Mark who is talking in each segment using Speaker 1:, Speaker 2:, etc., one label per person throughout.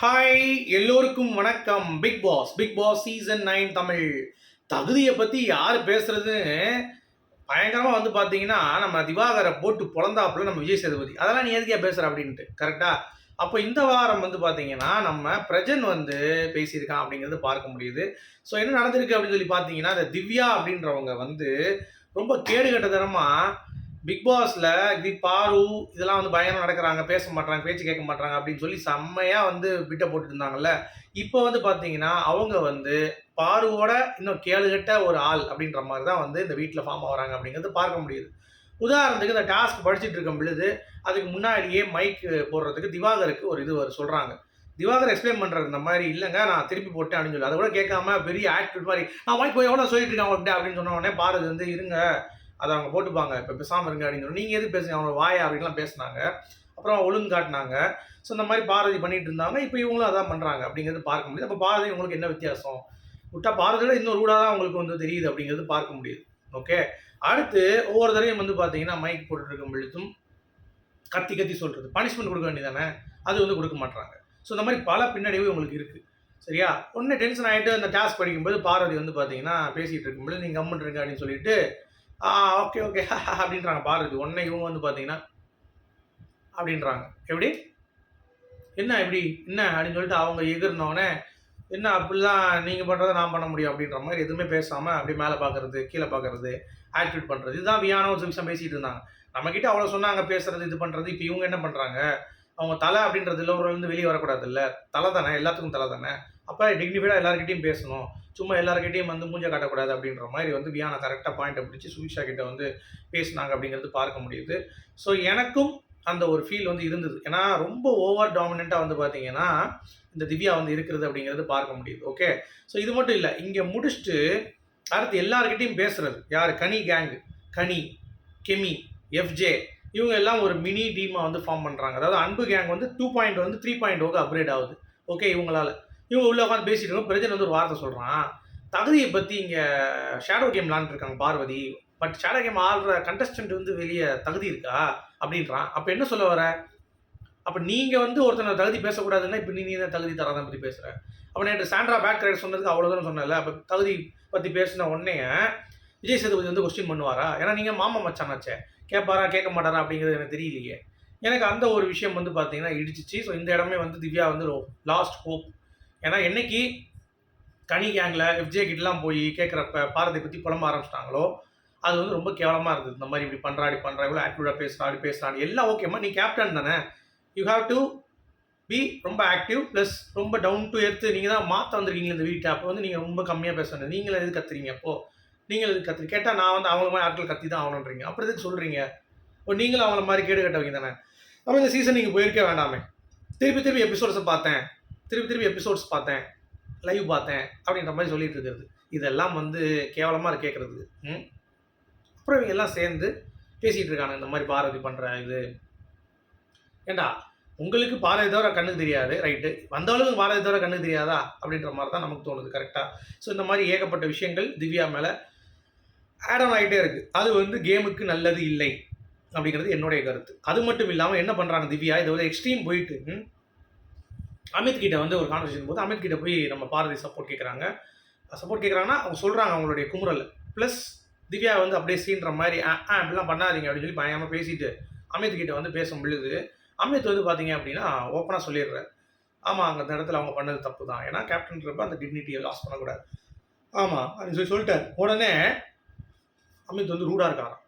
Speaker 1: Hi எல்லோருக்கும் வணக்கம். Big boss big boss season nine Tamil. தகுதியை பற்றி யார் பேசுறதுன்னு பயங்கரமாக வந்து பார்த்தீங்கன்னா நம்ம திவாகரை போட்டு பொழந்தாப்புல நம்ம விஜய் சேதுபதி. அதெல்லாம் நீ எதுக்கே பேசுகிற அப்படின்ட்டு கரெக்டாக அப்போ இந்த வாரம் வந்து பார்த்தீங்கன்னா நம்ம பிரஜன் வந்து பேசியிருக்கான் அப்படிங்கிறது பார்க்க முடியுது. ஸோ என்ன நடந்திருக்கு அப்படின்னு சொல்லி பார்த்தீங்கன்னா இந்த திவ்யா அப்படின்றவங்க வந்து ரொம்ப கேடுகட்டதனமாக பிக் பாஸ்ல தி பாரு இதெல்லாம் வந்து பயங்கரம் நடக்கிறாங்க பேச மாட்டாங்க பேச்சு கேட்க மாட்டாங்க அப்படின்னு சொல்லி செம்மையா வந்து பிட்ட போட்டுட்டு இருந்தாங்கல்ல. இப்போ வந்து பாத்தீங்கன்னா அவங்க வந்து பாருவோட இன்னும் கேளுகட்ட ஒரு ஆள் அப்படின்ற மாதிரி தான் வந்து இந்த வீட்டில் ஃபார்ம் ஆகிறாங்க அப்படிங்கிறது பார்க்க முடியுது. உதாரணத்துக்கு இந்த டாஸ்க் படிச்சுட்டு இருக்கும் பொழுது அதுக்கு முன்னாடியே மைக் போடுறதுக்கு திவாகருக்கு ஒரு இது ஒரு சொல்றாங்க. திவாகர் எக்ஸ்பிளைன் பண்ணுறது இந்த மாதிரி இல்லைங்க நான் திருப்பி போட்டேன் அப்படின்னு சொல்லி. அதை கூட கேட்காம பெரிய ஆக்டிவ் மாதிரி நான் மைக் போய் எவ்வளோ சொல்லிட்டு இருக்கேன் அவங்கள்ட்ட அப்படின்னு சொன்ன உடனே பாரதி வந்து இருங்க. அதை அவங்க போட்டுப்பாங்க. இப்போ பேசாமல் இருங்க அப்படின்னு சொல்லி நீங்கள் எது பேசுங்க அவங்க வாயா அப்படின்லாம் பேசுனாங்க. அப்புறம் ஒழுங்கு காட்டினாங்க. ஸோ இந்த மாதிரி பாரதி பண்ணிட்டு இருந்தாங்க. இப்போ இவங்களும் அதான் பண்ணுறாங்க அப்படிங்கிறது பார்க்க முடியுது. அப்போ பாரதி உங்களுக்கு என்ன வித்தியாசம்? விட்டா பாரதியோட இன்னும் ரூடாக தான் உங்களுக்கு வந்து தெரியுது அப்படிங்கிறது பார்க்க முடியுது. ஓகே அடுத்து ஒவ்வொரு தடவையும் வந்து பார்த்தீங்கன்னா மைக் போட்டுட்டு இருக்கும் பொழுதும் கத்தி கத்தி சொல்கிறது பனிஷ்மெண்ட் கொடுக்க வேண்டியதானே அது வந்து கொடுக்க மாட்டாங்க ஸோ இந்த மாதிரி பல பின்னடைவு உங்களுக்கு இருக்குது சரியா? ஒன்று டென்ஷன் ஆகிட்டு அந்த டாஸ்க் படிக்கும்போது பாரதி வந்து பார்த்தீங்கன்னா பேசிகிட்டு இருக்கும்போது நீங்கள் கம்மெண்ட் அப்படின்னு சொல்லிட்டு ஆ ஓகே ஓகே. அப்படின்றாங்க. பாரதி ஒன்றை இவங்க வந்து பார்த்தீங்கன்னா அப்படின்றாங்க. எப்படி? என்ன எப்படி என்ன அப்படின்னு சொல்லிட்டு அவங்க எகிர்னோடனே என்ன அப்படிலாம் நீங்கள் பண்ணுறதை நான் பண்ண முடியும் அப்படின்ற மாதிரி எதுவுமே பேசாமல் அப்படியே மேலே பார்க்குறது கீழே பார்க்குறது ஆக்டிவேட் பண்ணுறது இதுதான் வியான ஒரு நிமிஷம் பேசிகிட்டு இருந்தாங்க. நம்மக்கிட்ட அவ்வளோ சொன்னாங்க பேசுறது இது பண்ணுறது இப்போ இவங்க என்ன பண்ணுறாங்க அவங்க தலை அப்படின்றது இல்லை இருந்து வெளியே வரக்கூடாது இல்லை தலை தானே? எல்லாத்துக்கும் தலை தானே? அப்போ டிக்னிஃபைடாக எல்லாருக்கிட்டையும் பேசணும். சும்மா எல்லாருக்கிட்டையும் வந்து மூஞ்ச காட்டக்கூடாது அப்படின்ற மாதிரி வந்து வியானா கரெக்டாக பாயிண்ட்டை பிடிச்சி சுவிஷா கிட்ட வந்து பேசினாங்க அப்படிங்கிறது பார்க்க முடியுது. ஸோ எனக்கும் அந்த ஒரு ஃபீல் வந்து இருந்தது. ஏன்னா ரொம்ப ஓவர் டாமினண்ட்டாக வந்து பார்த்தீங்கன்னா இந்த திவ்யா வந்து இருக்கிறது அப்படிங்கிறது பார்க்க முடியுது. ஓகே ஸோ இது மட்டும் இல்லை இங்கே முடிச்சுட்டு அடுத்து எல்லாருக்கிட்டையும் பேசுறது. யார்? கனி கேங் கனி கெமி எஃப்ஜே இவங்க எல்லாம் ஒரு மினி டீமாக வந்து ஃபார்ம் பண்ணுறாங்க அதாவது அன்பு கேங் வந்து டூ பாயிண்ட் வந்து த்ரீ பாயிண்ட் ஓக்கு அப்கிரேட் ஆகுது. ஓகே இவங்களால. இவங்க உள்ள உட்காந்து பேசிட்டு இருக்கோம். பிரஜன் வந்து ஒரு வார்த்தை சொல்கிறான் தகுதியை பற்றி இங்கே ஷேடோ கேம் விளாண்டுருக்காங்க பார்வதி. பட் ஷேடோ கேம் ஆடுற கண்டஸ்டன்ட் வந்து வெளியே தகுதி இருக்கா? அப்படின்றான். அப்போ என்ன சொல்ல வர? அப்போ நீங்கள் வந்து ஒருத்தனை தகுதி பேசக்கூடாதுன்னா இப்போ நீ நீ தான் தகுதி தராத பற்றி பேசுகிற அப்போ நேற்று சாண்ட்ரா பேக் ரைட் சொன்னதுக்கு அவ்வளோ தூரம் சொன்னல அப்போ தகுதி பற்றி பேசின உடனே விஜய் சேதுபதி வந்து கொஸ்டின் பண்ணுவாரா? ஏன்னா நீங்கள் மாமா மச்சானாச்சே கேட்பாரா கேட்க மாட்டாரா அப்படிங்கிறது எனக்கு தெரியலையே. எனக்கு அந்த ஒரு விஷயம் வந்து பார்த்தீங்கன்னா இடிச்சிச்சு. ஸோ இந்த இடமே வந்து திவ்யா வந்து லாஸ்ட் ஹோப் ஏன்னா என்னைக்கு கனி கேங்கில் எஃப்ஜே கிட்டலாம் போய் கேட்குறப்ப பாரதியை பற்றி புலம்ப ஆரம்பிச்சிட்டாங்களோ அது வந்து ரொம்ப கேவலமாக இருந்தது. இந்த மாதிரி இப்படி பண்ணுறா இப்படி பண்ணுறா இவ்வளோ ஆக்டிவாக பேசுகிறா அப்படி பேசுகிறான் எல்லாம் ஓகேம்மா நீ கேப்டன் தானே. யூ ஹாவ் டு பி ரொம்ப ஆக்டிவ் ப்ளஸ் ரொம்ப டவுன் டு எர்த்து நீங்கள் தான் மாற்ற வந்திருக்கீங்க இந்த வீட்டை. அப்போ வந்து நீங்கள் ரொம்ப கம்மியாக பேசணும் நீங்களும் எது கத்துறீங்க? அப்போது நீங்கள் எது கத்துறீங்க? கேட்டால் நான் வந்து அவங்கள மாதிரி ஆட்கள் கத்தி தான் ஆகணுன்றீங்க அப்புறம் எதுக்கு சொல்கிறீங்க ஓ நீங்களும் அவங்கள மாதிரி கேடு கட்டவங்க தானே. அப்போ இந்த சீசன் நீங்கள் போயிருக்க வேண்டாமே. திருப்பி திருப்பி எபிசோட்ஸை பார்த்தேன். திருப்பி திருப்பி எபிசோட்ஸ் பார்த்தேன் லைவ் பார்த்தேன் அப்படின்ற மாதிரி சொல்லிட்டு இருக்கிறது. இதெல்லாம் வந்து கேவலமாக கேட்குறது ம்? அப்புறம் இவங்க எல்லாம் சேர்ந்து பேசிகிட்டு இருக்காங்க இந்த மாதிரி பாரதி பண்ணுற இது. ஏண்டா உங்களுக்கு பாரதி தவிர கண்ணுக்கு தெரியாது ரைட்டு வந்தாலும் பாரதி தவிர கண்ணுக்கு தெரியாதா? அப்படின்ற மாதிரி தான் நமக்கு தோணுது கரெக்டாக ஸோ இந்த மாதிரி ஏகப்பட்ட விஷயங்கள் திவ்யா மேலே ஆட் ஆன் ஆகிட்டே இருக்குது அது வந்து கேமுக்கு நல்லது இல்லை அப்படிங்கிறது என்னுடைய கருத்து. அது மட்டும் இல்லாமல் என்ன பண்ணுறாங்க திவ்யா? இதை ஒரு எக்ஸ்ட்ரீம் போயிட்டு அமித் கிட்ட வந்து ஒரு கான்வர்சேஷன் போது அமித் கிட்ட போய் நம்ம பாரதி சப்போர்ட் கேட்குறாங்க சப்போர்ட் கேட்குறாங்கன்னா அவங்க சொல்கிறாங்க அவங்களுடைய குமுறல். ப்ளஸ் திவ்யா வந்து அப்படியே சீன்ற மாதிரி ஆ ஆ இப்படிலாம் பண்ணாதீங்க அப்படின்னு சொல்லி பயங்கரமாக பேசிட்டு அமித் கிட்ட வந்து பேச முடியுது அமித் வந்து பார்த்தீங்க அப்படின்னா ஓப்பனாக சொல்லிடுறாரு. ஆமாம் அந்த இடத்துல அவங்க பண்ணது தப்பு தான். ஏன்னா கேப்டன்றப்ப அந்த டிக்னிட்டியை லாஸ் பண்ணக்கூடாது. ஆமாம் அப்படின்னு சொல்லி சொல்லிட்டார். உடனே அமித் வந்து ரூடாக இருக்காராம்.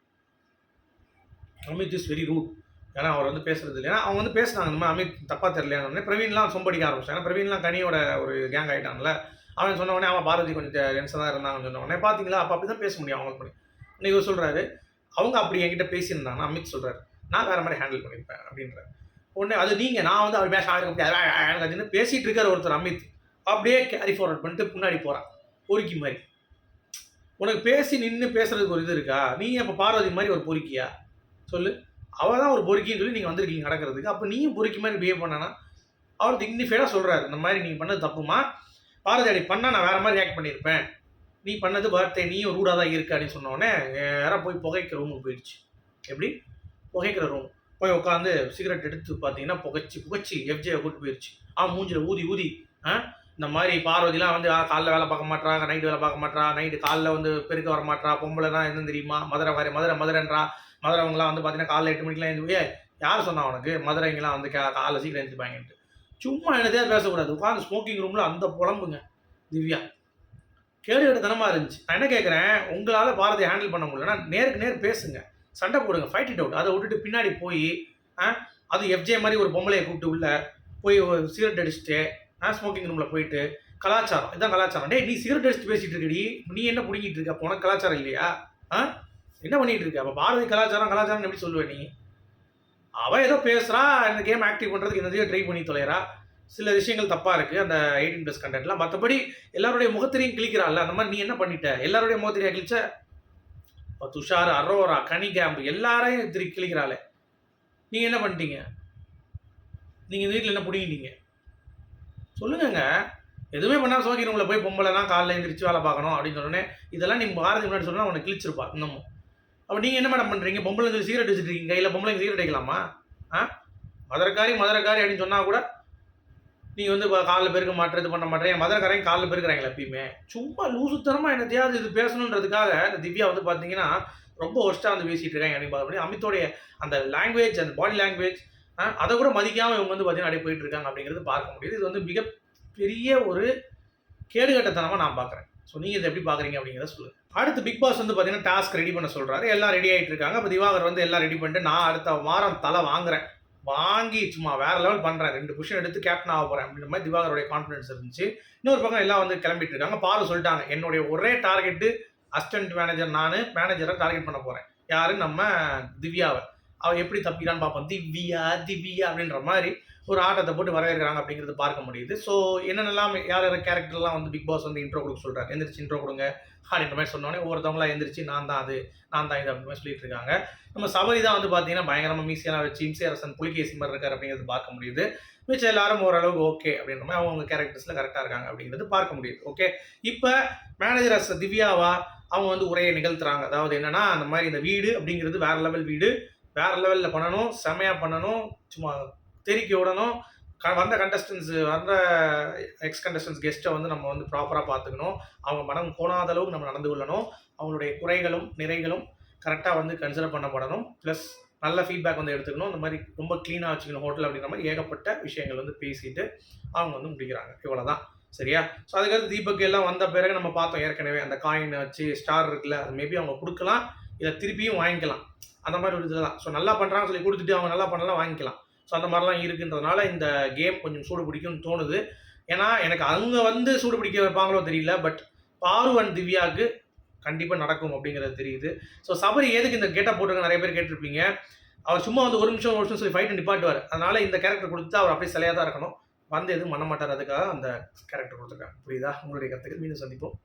Speaker 1: அமித் இஸ் வெரி ரூட் ஏன்னா அவர் வந்து பேசுறது இல்லையா? அவங்க வந்து பேசுனாங்க இந்த அமித் தப்பாக தெரியலையான்னு பிரவீன்லாம் சொம்படிக்க ஆரம்பிச்சாங்க பிரவீன்லாம் கனியோட ஒரு கேங் ஆகிட்டாங்கல்ல அவன் சொன்ன உடனே அவன் பாரதி கொஞ்சம் டென்ஷன் தான் இருந்தாங்கன்னு சொன்ன உடனே பார்த்தீங்களா அப்போ அப்படி தான் பேச முடியும் அவங்களுக்கு பண்ணி இன்னைக்கு இவர் சொல்கிறாரு அவங்க அப்படி என்கிட்ட பேசியிருந்தாங்கன்னா அமித் சொல்கிறாரு நான் வேறு மாதிரி ஹேண்டில் பண்ணியிருப்பேன் அப்படின்ற உடனே அது நீங்கள் நான் வந்து அவர் பேச ஆரம்பிக்க முடியாது. அப்படின்னு பேசிகிட்டு இருக்கார் ஒருத்தர் அமித். அப்படியே கேரி ஃபார்வர்ட் பண்ணிட்டு முன்னாடி போகிறான் பொறுக்கி மாதிரி. உனக்கு பேசி நின்று பேசுறதுக்கு ஒரு இது இருக்கா? நீ அப்போ பார்வதி மாதிரி ஒரு பொறுக்கியா? சொல்லு. அவள் தான் ஒரு பொறுக்கின்னு சொல்லி நீங்கள் வந்திருக்கீங்க நடக்கிறதுக்கு. அப்போ நீயும் பொறுக்கி மாதிரி பிஹேவ் பண்ணனா? அவர் டிக்னிஃபைடாக சொல்கிறாரு இந்த மாதிரி நீங்கள் பண்ணது தப்புமா? பாரதி அப்படி பண்ணால் நான் வேறு மாதிரி ரியாக்ட் பண்ணியிருப்பேன். நீ பண்ணது பர்த்டே நீயும் ரூடாக தான் இருக்க அப்படின்னு சொன்னோடனே நேராக போய் புகைக்கிற ரூமுக்கு போயிடுச்சு. எப்படி? புகைக்கிற ரூம் போய் உட்காந்து சிகரெட் எடுத்து பார்த்தீங்கன்னா புகைச்சி புகைச்சி எஃப்ஜியை கூட்டு போயிடுச்சு ஆ மூஞ்சில் ஊதி ஊதி. ஆ இந்த மாதிரி பார்வதிலாம் வந்து காலைல வேலை பார்க்க மாட்டாங்க நைட்டு வேலை பார்க்க மாட்டா நைட்டு காலைல வந்து பெருக்க வர மாட்றா பொம்பளைனா என்ன தெரியுமா? மதுரை வரை மதுரை மதுரைன்றா. மதுரைவங்களாம் வந்து பார்த்தீங்கன்னா காலைல எட்டு மணிக்கெலாம் எழுந்து யார் சொன்னா உனக்கு? மதுரைங்கெல்லாம் வந்து கா காலைல சீக்கிரம் எழுந்துப்பாங்கன்ட்டு சும்மா என்னதே பேசக்கூடாது. உட்காந்து ஸ்மோக்கிங் ரூமில் அந்த புலம்புங்க திவ்யா. கேடு கெடுத்தனமாக இருந்துச்சு. நான் என்ன கேட்குறேன் உங்களால் பாரதி ஹேண்டில் பண்ண முடியலன்னா நேருக்கு நேர் பேசுங்க. சண்டை போடுங்க ஃபைட் இட் அவுட் அதை விட்டுட்டு பின்னாடி போய் அது எஃப்ஜே மாதிரி ஒரு பொம்பளையை கூப்பிட்டு உள்ள போய் ஒரு சிகரெட் அடிச்சுட்டு ஸ்மோக்கிங் ரூமில் போயிட்டு கலாச்சாரம். இதான் கலாச்சாரம். டேய் நீ சிகரெட் அடிச்சுட்டு பேசிட்டு இருக்கடி. நீ என்ன பிடிங்கிட்டு இருக்க? உனக்கு கலாச்சாரம் இல்லையா? ஆ? என்ன பண்ணிட்டு இருக்க? அப்போ பாரதி கலாச்சாரம் கலாச்சாரம் எப்படி சொல்லுவேன் நீ? அவ ஏதோ பேசுறா இந்த கேம் ஆக்டிவ் பண்றதுக்கு என்னதையோ ட்ரை பண்ணி தொலைறா. சில விஷயங்கள் தப்பா இருக்கு அந்த எயிட்டீன் ப்ளஸ் கண்டென்ட்லாம் மற்றபடி எல்லாருடைய முகத்திரையும் கிழிக்கிறாள்ல அந்த மாதிரி நீ என்ன பண்ணிட்ட? எல்லாருடைய முகத்திரையா கிழிச்ச? இப்போ துஷார் அரோரா கனி கேம்ப் எல்லாரையும் திரு கிழிக்கிறாளே. நீங்க என்ன பண்ணிட்டீங்க? நீங்க இந்த வீட்டில் என்ன பிடிங்கிட்டீங்க? சொல்லுங்கங்க. எதுவுமே பண்ணால் சோகி ரூமில் போய் பொம்பளைலாம் காலைல எழுந்திரிச்சு வேலை பார்க்கணும் அப்படின்னு சொன்னோடனே இதெல்லாம் நீ பாரதி முன்னாடி சொன்னா உனக்கு கிழிச்சிருப்பா இன்னமும். அப்போ நீங்கள் என்ன மேடம் பண்ணுறீங்க பொம்பளை வந்து சிகரெட் வச்சுட்டு இருக்கீங்க கையில். பொம்பளை சிகரெட் வைக்கலாமா? ஆ? மதுரக்காரி மதுரக்காரி அப்படின்னு சொன்னால் கூட நீங்கள் வந்து காலில் பெருக்க மாட்டேன் இது பண்ண மாட்டேன் மதுரக்காரையும் காலில் பெருக்கிறாங்களே எப்பயுமே. சும்மா லூசுத்தனமாக என்னத்தையாவது இது பேசணுன்றதுக்காக இந்த திவ்யா வந்து பார்த்தீங்கன்னா ரொம்ப ஒஸ்ட்டாக வந்து பேசிகிட்டு இருக்காங்க அப்படின்னு பார்க்க அமித்தோடைய அந்த லாங்குவேஜ் அந்த பாடி லாங்குவேஜ் அதை கூட மதிக்காமல் இவங்க வந்து பார்த்தீங்கன்னா அப்படியே போயிட்டு இருக்காங்க அப்படிங்கிறது பார்க்க முடியுது. இது வந்து மிகப்பெரிய ஒரு கேடுகட்டத்தனமாக நான் பார்க்குறேன் ஸோ நீங்கள் இதை எப்படி பார்க்குறீங்க அப்படிங்கிறத சொல்லுங்கள் அடுத்து பிக் பாஸ் வந்து பார்த்தீங்கன்னா டாஸ்க் ரெடி பண்ண சொல்கிறாரு எல்லாம் ரெடி ஆகிட்டு இருக்காங்க. இப்போ திவாகர் வந்து எல்லாம் ரெடி பண்ணிட்டு நான் அடுத்த வாரம் தலை வாங்குறேன். வாங்கி சும்மா வேறு லெவல் பண்ணுறேன் ரெண்டு புஷன் எடுத்து கேப்டன் ஆக போகிறேன் அப்படின்ற மாதிரி திவாகருடைய கான்ஃபிடன்ஸ் இருந்துச்சு. இன்னொரு பக்கம் எல்லாம் வந்து கிளம்பிட்டு இருக்காங்க. பாரு சொல்லிட்டாங்க என்னுடைய ஒரே டார்கெட்டு அசிஸ்டன்ட் மேனேஜர் நான் மேனேஜரை டார்கெட் பண்ண போகிறேன் யாரு? நம்ம திவ்யாவை. அவள் எப்படி தப்பிக்கிறான்னு பார்ப்போம் திவ்யா திவ்யா அப்படின்ற மாதிரி ஒரு ஆட்டத்தை போட்டு வரவேற்கிறாங்க அப்படிங்கிறது பார்க்க முடியுது. ஸோ என்னென்னலாம் யார் யார் கேரக்டர்லாம் வந்து பிக் பாஸ் வந்து இன்ட்ரோ கொடுக்க சொல்கிறாங்க எந்திரிச்சு இன்ட்ரோ கொடுங்க. அப்படின்ற மாதிரி சொன்னோடனே ஒவ்வொருத்தவங்களாம் எந்திரிச்சு நான் தான் அது நான் தான் இது அப்படின்னு மாதிரி சொல்லிட்டு இருக்காங்க. நம்ம சபரி தான் வந்து பார்த்தீங்கன்னா பயங்கரமாக மீசியெல்லாம் வச்சு இம்சியரசன் புலிகேசி மாதிரி இருக்கார் அப்படிங்கிறது பார்க்க முடியுது. மிச்சம் எல்லாரும் ஓரளவுக்கு ஓகே அப்படின்ற மாதிரி அவங்க கேரக்டர்ஸில் கரெக்டாக இருக்காங்க அப்படிங்கிறது பார்க்க முடியுது. ஓகே இப்போ மேனேஜர் அஸ் திவ்யாவா அவங்க வந்து உரையை நிகழ்த்துறாங்க. அதாவது என்னன்னா அந்த மாதிரி இந்த வீடு அப்படிங்கிறது வேற லெவல் வீடு. வேற லெவலில் பண்ணணும் செமையாக பண்ணணும். சும்மா தெறிக்க விடணும். க வந்த கண்டஸ்டன்ஸ் வந்த எக்ஸ் கண்டஸ்டன்ஸ் கெஸ்ட்டை வந்து நம்ம வந்து ப்ராப்பராக பார்த்துக்கணும். அவங்க மனம் கோணாத அளவுக்கு நம்ம நடந்து கொள்ளணும். அவங்களுடைய குறைகளும் நிறைகளும் கரெக்டாக வந்து கன்சிடர் பண்ணப்படணும். ப்ளஸ் நல்ல ஃபீட்பேக் வந்து எடுத்துக்கணும். இந்த மாதிரி ரொம்ப க்ளீனாக வச்சுக்கணும் ஹோட்டல் அப்படின்ற மாதிரி ஏகப்பட்ட விஷயங்கள் வந்து பேசிட்டு அவங்க வந்து முடிக்கிறாங்க. இவ்வளோதான் சரியா? ஸோ அதுக்கடுத்து தீபக் எல்லாம் வந்த பிறகு நம்ம பார்த்தோம் ஏற்கனவே அந்த காயின் வச்சு ஸ்டார் இருக்குல்ல அது மேபி அவங்க கொடுக்கலாம் இல்லை திருப்பியும் வாங்கிக்கலாம். அந்த மாதிரி ஒரு இதுதான் ஸோ நல்லா பண்ணுறாங்கன்னு சொல்லி கொடுத்துட்டு அவங்க நல்லா பண்ணலாம் வாங்கிக்கலாம். ஸோ அந்த மாதிரிலாம் இருக்குன்றதுனால இந்த கேம் கொஞ்சம் சூடு பிடிக்கும்னு தோணுது. ஏன்னா எனக்கு அவங்க வந்து சூடு பிடிக்க வைப்பாங்களோ தெரியல பட் பாரு அண்ட் திவ்யாவுக்கு கண்டிப்பாக நடக்கும் அப்படிங்கிறது தெரியுது. ஸோ சபரி எதுக்கு இந்த கேட்டை போட்டுருக்க நிறைய பேர் கேட்டிருப்பீங்க. அவர் சும்மா வந்து ஒரு நிமிஷம் ஒரு நிமிஷம் சொல்லி ஃபைட் நிப்பாட்டுவார். அதனால இந்த கேரக்டர் கொடுத்து அவர் அப்படியே சிலையாக தான் இருக்கணும். வந்து எதுவும் பண்ண மாட்டார். அதுக்காக அந்த கேரக்டர் கொடுத்துருக்காங்க. புரியுதா? உங்களுடைய கருத்துக்கு மீண்டும் சந்திப்போம்.